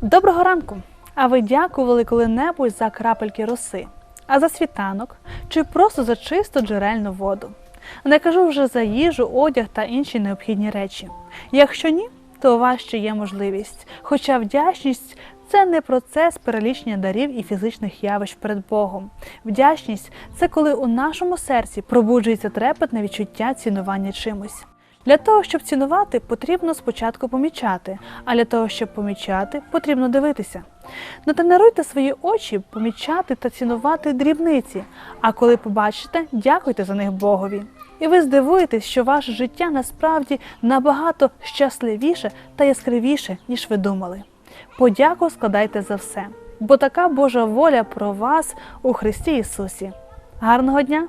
Доброго ранку! А ви дякували коли-небудь за крапельки роси, а за світанок чи просто за чисту джерельну воду. Не кажу вже за їжу, одяг та інші необхідні речі. Якщо ні, то у вас ще є можливість. Хоча вдячність це не процес перелічення дарів і фізичних явищ перед Богом. Вдячність це коли у нашому серці пробуджується трепетне відчуття цінування чимось. Для того, щоб цінувати, потрібно спочатку помічати, а для того, щоб помічати, потрібно дивитися. Натренуйте свої очі помічати та цінувати дрібниці, а коли побачите, дякуйте за них Богові. І ви здивуєтесь, що ваше життя насправді набагато щасливіше та яскравіше, ніж ви думали. Подяку складайте за все, бо така Божа воля про вас у Христі Ісусі. Гарного дня!